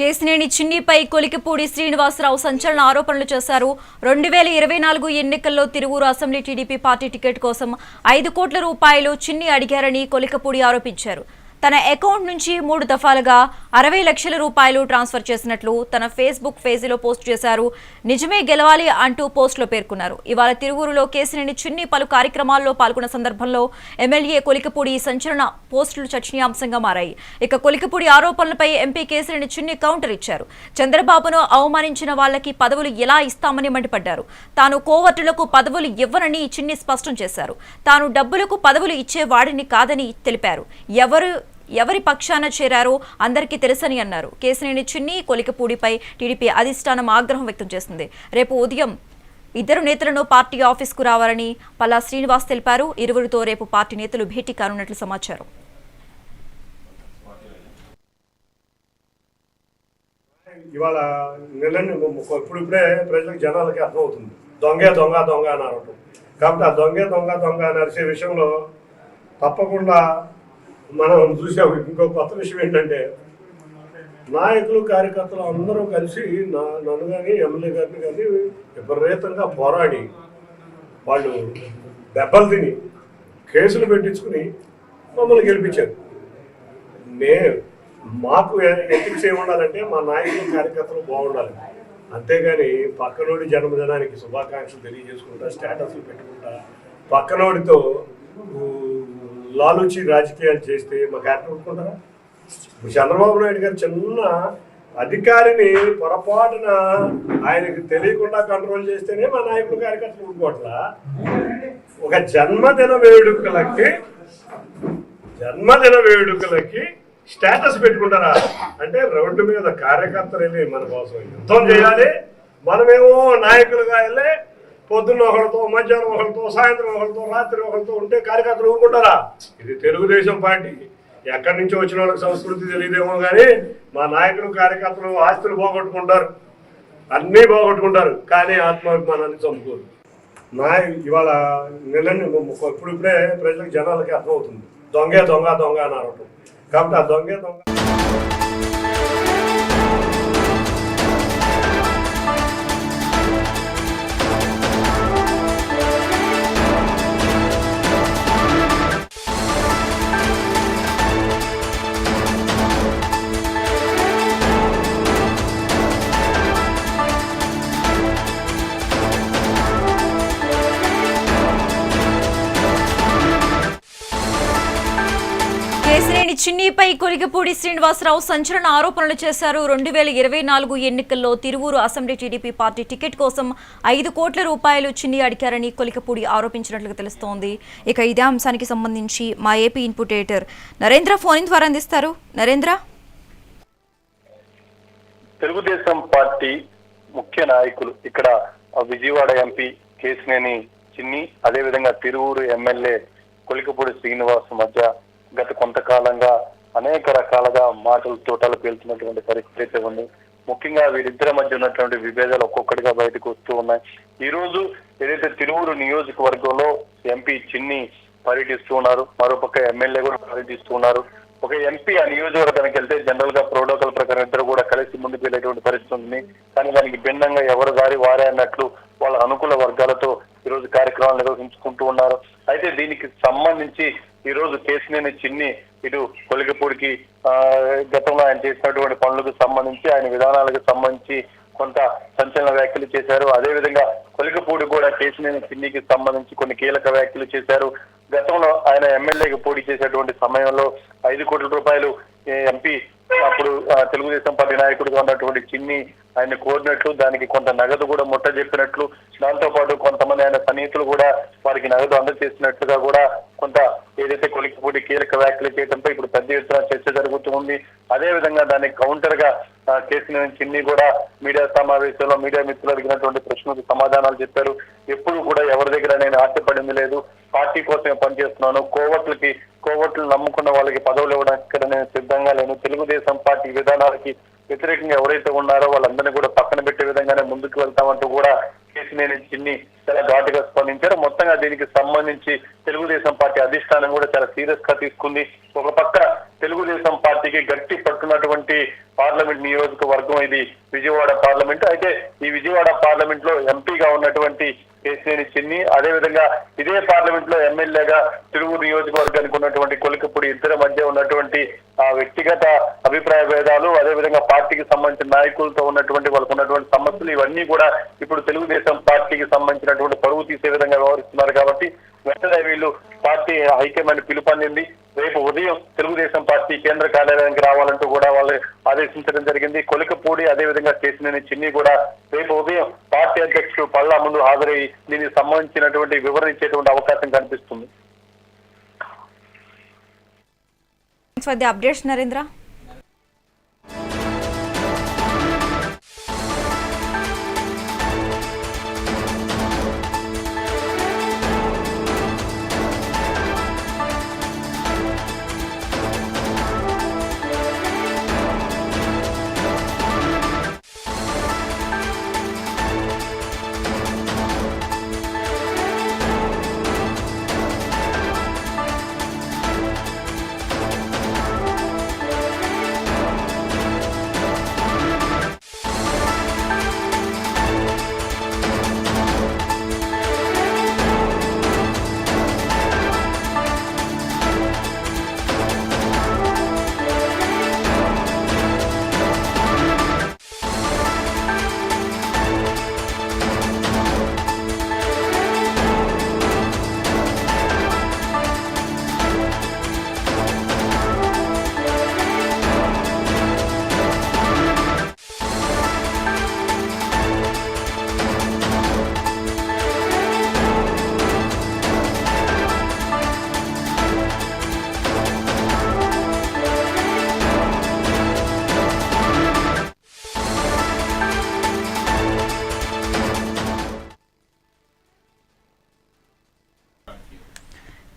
కేసినేని చిన్నిపై కొలికిపూడి శ్రీనివాసరావు సంచలన ఆరోపణలు చేశారు. రెండు వేల ఇరవై నాలుగు ఎన్నికల్లో Tiruvuru assembly TDP party ticket కోసం ఐదు కోట్ల రూపాయలు చిన్ని అడిగారని కొలికపూడి ఆరోపించారు. తన అకౌంట్ నుంచి మూడు దఫాలుగా అరవై లక్షల రూపాయలు ట్రాన్స్ఫర్ చేసినట్లు తన ఫేస్బుక్ పేజీలో పోస్ట్ చేశారు. నిజమే గెలవాలి అంటూ పోస్టులో పేర్కొన్నారు. ఇవాళ తిరువూరులో కేసినేని చిన్ని పలు కార్యక్రమాల్లో పాల్గొన్న సందర్భంలో ఎమ్మెల్యే కొలికపూడి సంచలన పోస్టులు చర్చనీయాంశంగా మారాయి. ఇక కొలికపూడి ఆరోపణలపై ఎంపీ కేసినేని చిన్ని కౌంటర్ ఇచ్చారు. చంద్రబాబును అవమానించిన వాళ్ళకి పదవులు ఎలా ఇస్తామని మండిపడ్డారు. తాను కోవర్టులకు పదవులు ఇవ్వనని చిన్ని స్పష్టం చేశారు. తాను డబ్బులకు పదవులు ఇచ్చేవాడిని కాదని తెలిపారు. ఎవరు ఎవరి పక్షాన చేరారో అందరికీ తెలుసని అన్నారు. కేసినేని చిన్ని కొలికపూడిపై టీడీపీ అధిష్టానం ఆగ్రహం వ్యక్తం చేసింది రేపు ఉదయం ఇద్దరు నేతలను పార్టీ ఆఫీస్కు రావాలని పల్లా శ్రీనివాస్ తెలిపారు. ఇరువురితో రేపు పార్టీ నేతలు భేటీ కానున్నట్లు సమాచారం. ఇవాళ నిన్న ఇప్పుడిప్పుడే ప్రజలకు జనాలకి అర్థమవుతుంది. దొంగే దొంగ దొంగ అని అనటం కాబట్టి ఆ దొంగే దొంగ దొంగ అని అరిసే విషయంలో తప్పకుండా మనం చూసాం ఇంకో కొత్త విషయం ఏంటంటే నాయకులు కార్యకర్తలు అందరూ కలిసి నా నన్ను కానీ ఎమ్మెల్యే గారిని కానీ విపరీతంగా పోరాడి వాళ్ళు దెబ్బలు తిని కేసులు పెట్టించుకుని మమ్మల్ని గెలిపించారు. మే మాకు ఎథిక్స్ ఏముండాలంటే మా నాయకులు కార్యకర్తలు బాగుండాలి. అంతేగాని పక్కనోడి జన్మదినానికి శుభాకాంక్షలు తెలియజేసుకుంటా స్టేటస్లు పెట్టుకుంటా పక్కనోడితో లాలూచి రాజకీయాలు చేస్తే మా క్యారెక్టర్ ఒప్పుకుంటారా? చంద్రబాబు నాయుడు గారు చిన్న అధికారిని పొరపాటున ఆయనకి తెలియకుండా కంట్రోల్ చేస్తేనే మా నాయకులు కార్యకర్తలు ఊరుకోవట్లా? ఒక జన్మదిన వేడుకలకి జన్మదిన వేడుకలకి స్టేటస్ పెట్టుకుంటారా? అంటే రోడ్డు మీద కార్యకర్తలు వెళ్ళి మన కోసం యుద్ధం చేయాలి మనమేమో నాయకులుగా వెళ్ళి పొద్దున్న ఒకరితో మధ్యాహ్నం ఒకరితో సాయంత్రం ఒకరితో రాత్రి ఒకరితో ఉంటే కార్యకర్తలు ఊరుకుంటారా? ఇది తెలుగుదేశం పార్టీ. ఎక్కడి నుంచి వచ్చిన వాళ్ళకి సంస్కృతి తెలియదేమో కానీ మా నాయకులు కార్యకర్తలు ఆస్తులు పోగొట్టుకుంటారు. అన్నీ పోగొట్టుకుంటారు. కానీ ఆత్మాభిమానాన్ని చంపుకోరు. నా ఇవాళ నిన్న ఇప్పుడిప్పుడే ప్రజలకు జనాలకి అర్థమవుతుంది. దొంగే దొంగ దొంగ అని అనటం. కాబట్టి ఆ దొంగే దొంగ చిన్నీపై కొలిగపూడి శ్రీనివాసరావు సంచలన ఆరోపణలు చేశారు. రెండు వేల ఇరవై నాలుగు ఎన్నికల్లో Tiruvuru assembly TDP party ticket కోసం ఐదు కోట్ల రూపాయలు చిన్ని అడిగారని కొలికపూడి ఆరోపించినట్లుగా తెలుస్తోంది. ఇక ఇదే అంశానికి సంబంధించి మా AP input editor Narendra phone ద్వారా అందిస్తారు. నరేంద్ర? తెలుగుదేశం పార్టీ ముఖ్య నాయకులు ఇక్కడ విజయవాడ ఎంపీ కేసినేని చిన్ని అదేవిధంగా తిరువూరు ఎమ్మెల్యే కొలికపూడి శ్రీనివాస్ మధ్య గత కొంతకాలంగా అనేక రకాలుగా మాటలు తోటలు పేలుతున్నటువంటి పరిస్థితి అయితే ఉంది. ముఖ్యంగా వీరిద్దరి మధ్య ఉన్నటువంటి విభేదాలు ఒక్కొక్కటిగా బయటకు వస్తూ ఉన్నాయి. ఈ రోజు ఏదైతే తిరువూరు నియోజకవర్గంలో ఎంపీ చిన్ని పర్యటిస్తూ ఉన్నారు మరోపక్క ఎమ్మెల్యే కూడా పర్యటిస్తూ ఉన్నారు. ఒక ఎంపీ ఆ నియోజకవర్గానికి వెళ్తే జనరల్గా ప్రోటోకాల్ ప్రకారం ఇద్దరు కూడా కలిసి ముందుకు వెళ్ళేటువంటి పరిస్థితి ఉంది. కానీ దానికి భిన్నంగా ఎవరు దారి వారే అన్నట్లు వాళ్ళ అనుకూల వర్గాలతో ఈరోజు కార్యక్రమాలు నిర్వహించుకుంటూ ఉన్నారు. అయితే దీనికి సంబంధించి ఈ రోజు కేసినేని చిన్ని ఇటు కొలిగపూడికి గతంలో ఆయన చేసినటువంటి పనులకు సంబంధించి ఆయన విధానాలకు సంబంధించి కొంత సంచలన వ్యాఖ్యలు చేశారు. అదేవిధంగా కొలికపూడి కూడా కేసినేని చిన్నికి సంబంధించి కొన్ని కీలక వ్యాఖ్యలు చేశారు. గతంలో ఆయన ఎమ్మెల్యేకి పోటీ చేసేటువంటి సమయంలో ఐదు కోట్ల రూపాయలు ఎంపీ అప్పుడు తెలుగుదేశం పార్టీ నాయకుడిగా ఉన్నటువంటి చిన్ని ఆయన కోరినట్లు దానికి కొంత నగదు కూడా ముట్ట చెప్పినట్లు దాంతో పాటు కొంతమంది ఆయన సన్నిహితులు కూడా వారికి నగదు అందజేసినట్లుగా కూడా కొంత ఏదైతే కొలికిపూడి కీలక వ్యాఖ్యలు చేయడంపై ఇప్పుడు పెద్ద ఎత్తున చర్చ జరుగుతూ ఉంది. అదే విధంగా దానికి కౌంటర్గా చేసిన చిన్ని కూడా మీడియా సమావేశంలో మీడియా మిత్రులు అడిగినటువంటి ప్రశ్నలకు సమాధానాలు చెప్పారు. ఎప్పుడు కూడా ఎవరి దగ్గర నేను ఆశపడింది లేదు. పార్టీ కోసమే పనిచేస్తున్నాను. కోవట్లకి కోవట్లు నమ్ముకున్న వాళ్ళకి పదవులు ఇవ్వడానికి ఇక్కడ నేను సిద్ధంగా లేను. తెలుగుదేశం పార్టీ విధానాలకి వ్యతిరేకంగా ఎవరైతే ఉన్నారో వాళ్ళందరినీ కూడా పక్కన పెట్టే విధంగానే ముందుకు వెళ్తామంటూ కూడా కేసినేని చిన్ని చాలా ఘాటుగా స్పందించారు. మొత్తంగా దీనికి సంబంధించి తెలుగుదేశం పార్టీ అధిష్టానం కూడా చాలా సీరియస్గా తీసుకుంది. ఒక పక్క తెలుగుదేశం పార్టీకి గట్టి పట్టున్నటువంటి పార్లమెంట్ నియోజకవర్గం ఇది విజయవాడ పార్లమెంట్. అయితే ఈ విజయవాడ పార్లమెంట్లో ఎంపీగా ఉన్నటువంటి కేసినేని చిన్ని అదే విధంగా ఇదే పార్లమెంట్లో ఎమ్మెల్యేగా తిరుగు నియోజకవర్గానికి ఉన్నటువంటి కొలికపూడి ఇద్దరి మధ్య ఉన్నటువంటి వ్యక్తిగత అభిప్రాయ భేదాలు అదే విధంగా పార్టీకి సంబంధించిన నాయకులతో ఉన్నటువంటి వాళ్ళకు ఉన్నటువంటి సమస్యలు ఇవన్నీ కూడా ఇప్పుడు తెలుగుదేశం పార్టీకి సంబంధించినటువంటి పరువు తీసే విధంగా వ్యవహరిస్తున్నారు కాబట్టి వెంటనే వీళ్ళు పార్టీ హైకమాండ్ పిలుపొందింది. రేపు ఉదయం తెలుగుదేశం పార్టీ కేంద్ర కార్యాలయానికి రావాలంటూ కూడా వాళ్ళు ఆదేశించడం జరిగింది. కొలికపూడి అదే విధంగా చిన్ని కూడా రేపు ఉదయం పార్టీ అధ్యక్షుడు పళ్ళ ముందు హాజరై దీనికి సంబంధించినటువంటి వివరణ ఇచ్చేటువంటి అవకాశం కనిపిస్తుంది. For the updates, Narendra.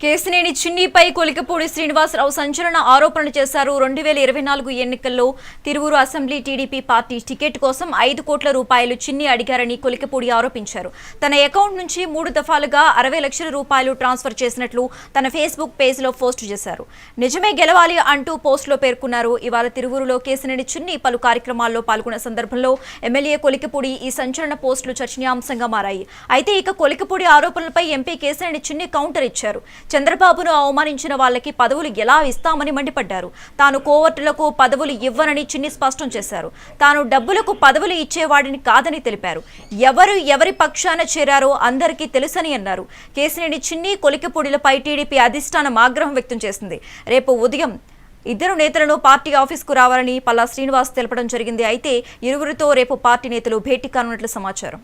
Kesineni చిన్నిపై Kolikapudi Srinivasarao సంచలన ఆరోపణలు చేశారు. రెండు వేల ఇరవై నాలుగు ఎన్నికల్లో Tiruvuru assembly TDP party ticket కోసం ఐదు కోట్ల రూపాయలు చిన్ని అడిగారని కొలికపూడి ఆరోపించారు. తన అకౌంట్ నుంచి మూడు దఫాలుగా అరవై లక్షల రూపాయలు ట్రాన్స్ఫర్ చేసినట్లు తన ఫేస్బుక్ పేజ్లో పోస్ట్ చేశారు. నిజమే గెలవాలి అంటూ పోస్టులో పేర్కొన్నారు. ఇవాళ తిరువురులో కేసినేని చిన్ని పలు కార్యక్రమాల్లో పాల్గొన్న సందర్భంలో ఎమ్మెల్యే కొలికపూడి ఈ సంచలన పోస్టులు చర్చనీయాంశంగా మారాయి. అయితే ఇక కొలికపూడి ఆరోపణలపై ఎంపీ కేసినేని చిన్ని కౌంటర్ ఇచ్చారు. చంద్రబాబును అవమానించిన వాళ్ళకి పదవులు ఎలా ఇస్తామని మండిపడ్డారు. తాను కోవర్టులకు పదవులు ఇవ్వనని చిన్ని స్పష్టం చేశారు. తాను డబ్బులకు పదవులు ఇచ్చేవాడిని కాదని తెలిపారు. ఎవరు ఎవరి పక్షాన చేరారో అందరికీ తెలుసని అన్నారు. కేసినేని చిన్ని కొలికపూడిలపై టీడీపీ అధిష్టానం ఆగ్రహం వ్యక్తం చేసింది. రేపు ఉదయం ఇద్దరు నేతలను పార్టీ ఆఫీస్కు రావాలని పల్లా శ్రీనివాస్ తెలపడం జరిగింది. అయితే ఇరువురితో రేపు పార్టీ నేతలు భేటీ కానున్నట్లు సమాచారం.